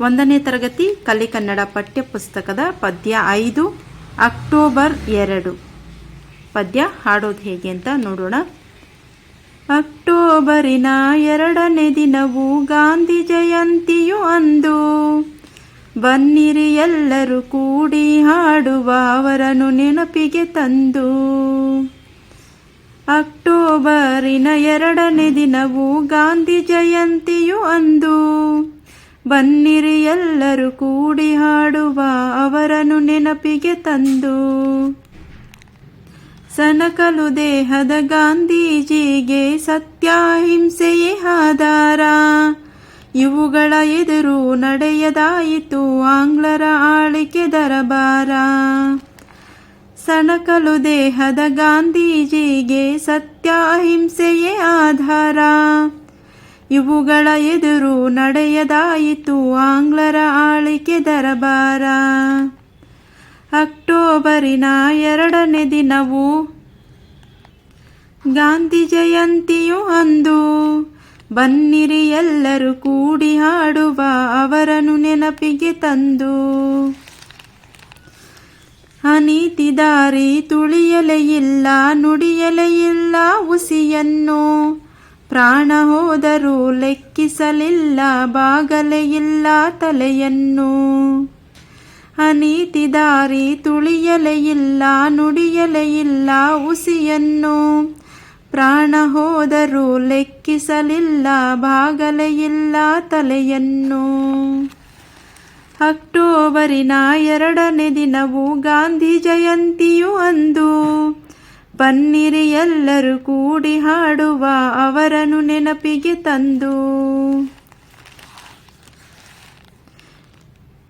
ಒಂದನೇ ತರಗತಿ ಕಲಿ ಕನ್ನಡ ಪಠ್ಯ ಪುಸ್ತಕದ ಪದ್ಯ ಐದು, ಅಕ್ಟೋಬರ್ ಎರಡು. ಪದ್ಯ ಹಾಡೋದು ಹೇಗೆ ಅಂತ ನೋಡೋಣ. ಅಕ್ಟೋಬರಿನ ಎರಡನೇ ದಿನವು ಗಾಂಧಿ ಜಯಂತಿಯು ಅಂದು. ಬನ್ನಿರಿ ಎಲ್ಲರೂ ಕೂಡಿ ಹಾಡುವ ಅವರನ್ನು ನೆನಪಿಗೆ ತಂದು. ಅಕ್ಟೋಬರಿನ ಎರಡನೇ ದಿನವು ಗಾಂಧಿ ಜಯಂತಿಯು ಅಂದು. ಬನ್ನಿರಿ ಎಲ್ಲರೂ ಕೂಡಿ ಹಾಡುವ ಅವರನ್ನು ನೆನಪಿಗೆ ತಂದು. ಸನಕಲು ದೇಹದ ಗಾಂಧೀಜಿಗೆ ಸತ್ಯಾಹಿಂಸೆಯೇ ಆಧಾರ. ಇವುಗಳ ಎದುರು ನಡೆಯದಾಯಿತು ಆಂಗ್ಲರ ಆಳಿಕೆ ದರಬಾರ. ಸಣಕಲು ದೇಹದ ಗಾಂಧೀಜಿಗೆ ಸತ್ಯಾಹಿಂಸೆಯೇ ಆಧಾರ. ಇವುಗಳ ಎದುರು ನಡೆಯದಾಯಿತು ಆಂಗ್ಲರ ಆಳಿಕೆ ದರಬಾರ. ಅಕ್ಟೋಬರಿನ ಎರಡನೇ ದಿನವು ಗಾಂಧಿ ಜಯಂತಿಯು ಅಂದು. ಬನ್ನಿರಿ ಎಲ್ಲರೂ ಕೂಡಿ ಹಾಡುವ ಅವರನ್ನು ನೆನಪಿಗೆ ತಂದು. ಅನೀತಿ ದಾರಿ ತುಳಿಯಲೇ ಇಲ್ಲ, ನುಡಿಯಲೇ ಉಸಿಯನ್ನು. ಪ್ರಾಣ ಹೋದರೂ ಲೆಕ್ಕಿಸಲಿಲ್ಲ ಬಾಗಲೆಯಿಲ್ಲ ತಲೆಯನ್ನು. ಅನೀತಿ ದಾರಿ ತುಳಿಯಲೆಯಿಲ್ಲ ನುಡಿಯಲೆಯಿಲ್ಲ ಉಸಿಯನ್ನು. ಪ್ರಾಣ ಹೋದರೂ ಲೆಕ್ಕಿಸಲಿಲ್ಲ ಬಾಗಲೆಯಿಲ್ಲ ತಲೆಯನ್ನು. ಅಕ್ಟೋಬರಿನ ಎರಡನೇ ದಿನವು ಗಾಂಧಿ ಜಯಂತಿಯು ಅಂದು. ಬನ್ನಿರಿ ಎಲ್ಲರೂ ಕೂಡಿ ಹಾಡುವ ಅವರನ್ನು ನೆನಪಿಗೆ ತಂದು.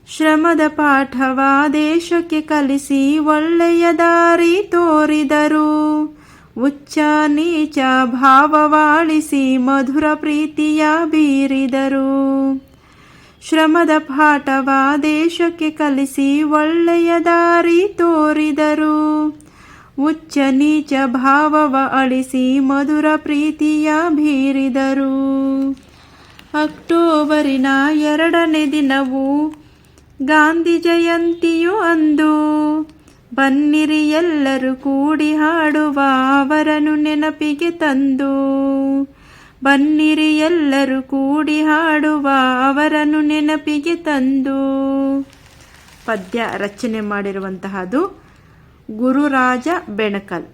ಶ್ರಮದ ಪಾಠವ ದೇಶಕ್ಕೆ ಕಲಿಸಿ ಒಳ್ಳೆಯ ದಾರಿ ತೋರಿದರು. ಉಚ್ಚ ನೀಚ ಭಾವವಾಳಿಸಿ ಮಧುರ ಪ್ರೀತಿಯ ಬೀರಿದರು. ಶ್ರಮದ ಪಾಠವ ದೇಶಕ್ಕೆ ಕಲಿಸಿ ಒಳ್ಳೆಯ ದಾರಿ ತೋರಿದರು. ಉಚ್ಚ ನೀಚ ಭಾವವ ಅಳಿಸಿ ಮಧುರ ಪ್ರೀತಿಯ ಬೀರಿದರು ಅಕ್ಟೋಬರಿನ ಎರಡನೇ ದಿನವು ಗಾಂಧಿ ಜಯಂತಿಯು ಅಂದು ಬನ್ನಿರಿ ಎಲ್ಲರೂ ಕೂಡಿ ಹಾಡುವ ಅವರನ್ನು ನೆನಪಿಗೆ ತಂದು ಬನ್ನಿರಿ ಎಲ್ಲರೂ ಕೂಡಿ ಹಾಡುವ ಅವರನ್ನು ನೆನಪಿಗೆ ತಂದು ಪದ್ಯ ರಚನೆ ಮಾಡಿರುವಂತಹದ್ದು ಗುರುರಾಜ ಬೆಣಕಲ್